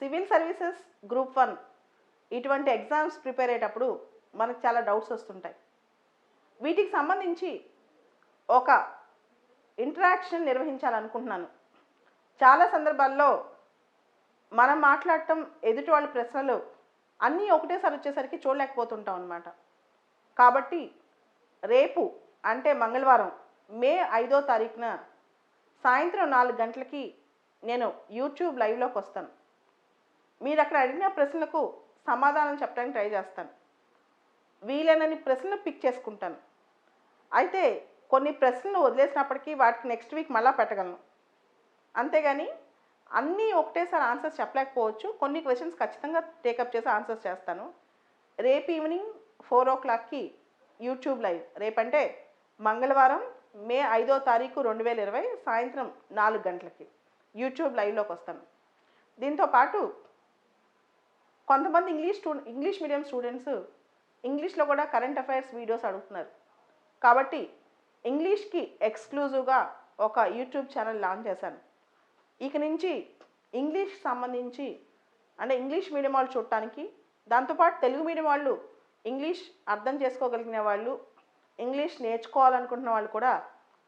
Civil services group one ఇటువంటి exams prepare అయ్యేటప్పుడు మనకు చాలా డౌట్స్ వస్తుంటాయి. వీటికి సంబంధించి ఒక ఇంటరాక్షన్ నిర్వహించాలనుకుంటున్నాను. చాలా సందర్భాల్లో మనం మాట్లాడటం ఎదుటి వాళ్ళ ప్రశ్నలు అన్నీ ఒకటేసారి వచ్చేసరికి చూడలేకపోతుంటాం అనమాట కాబట్టి రేపు అంటే మంగళవారం మే ఐదో తారీఖున సాయంత్రం నాలుగు గంటలకి నేను యూట్యూబ్ లైవ్లోకి వస్తాను. మీరు అక్కడ అడిగిన ప్రశ్నలకు సమాధానం చెప్పడానికి ట్రై చేస్తాను. వీలైనన్ని ప్రశ్నలు పిక్ చేసుకుంటాను. అయితే కొన్ని ప్రశ్నలు వదిలేసినప్పటికీ వాటికి నెక్స్ట్ వీక్ మళ్ళీ పెట్టగలను. అంతేగాని అన్నీ ఒకటేసారి ఆన్సర్స్ చెప్పలేకపోవచ్చు. కొన్ని క్వశ్చన్స్ ఖచ్చితంగా టేకప్ చేసి ఆన్సర్స్ చేస్తాను. రేపు ఈవినింగ్ ఫోర్ ఓ క్లాక్కి యూట్యూబ్ లైవ్. రేపంటే మంగళవారం మే ఐదో తారీఖు రెండు వేల ఇరవై సాయంత్రం నాలుగు గంటలకి యూట్యూబ్ లైవ్లోకి వస్తాను. దీంతో పాటు కొంతమంది ఇంగ్లీష్ స్టూ ఇంగ్లీష్ మీడియం స్టూడెంట్స్ ఇంగ్లీష్లో కూడా కరెంట్ అఫైర్స్ వీడియోస్ అడుగుతున్నారు. కాబట్టి ఇంగ్లీష్కి ఎక్స్క్లూజివ్గా ఒక యూట్యూబ్ ఛానల్ లాంచ్ చేశాను. ఇక నుంచి ఇంగ్లీష్ సంబంధించి అంటే ఇంగ్లీష్ మీడియం వాళ్ళు చూడటానికి దాంతోపాటు తెలుగు మీడియం వాళ్ళు ఇంగ్లీష్ అర్థం చేసుకోగలిగిన వాళ్ళు ఇంగ్లీష్ నేర్చుకోవాలనుకుంటున్న వాళ్ళు కూడా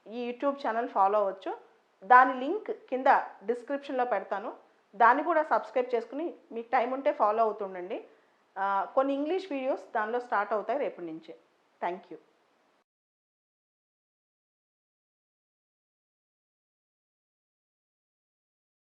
ఈ యూట్యూబ్ ఛానల్ ఫాలో అవ్వచ్చు. దాని లింక్ కింద డిస్క్రిప్షన్లో పెడతాను. దాన్ని కూడా సబ్స్క్రైబ్ చేసుకుని మీకు టైం ఉంటే ఫాలో అవుతుండండి. కొన్ని ఇంగ్లీష్ వీడియోస్ దానిలో స్టార్ట్ అవుతాయి రేపటి నుంచే. Thank you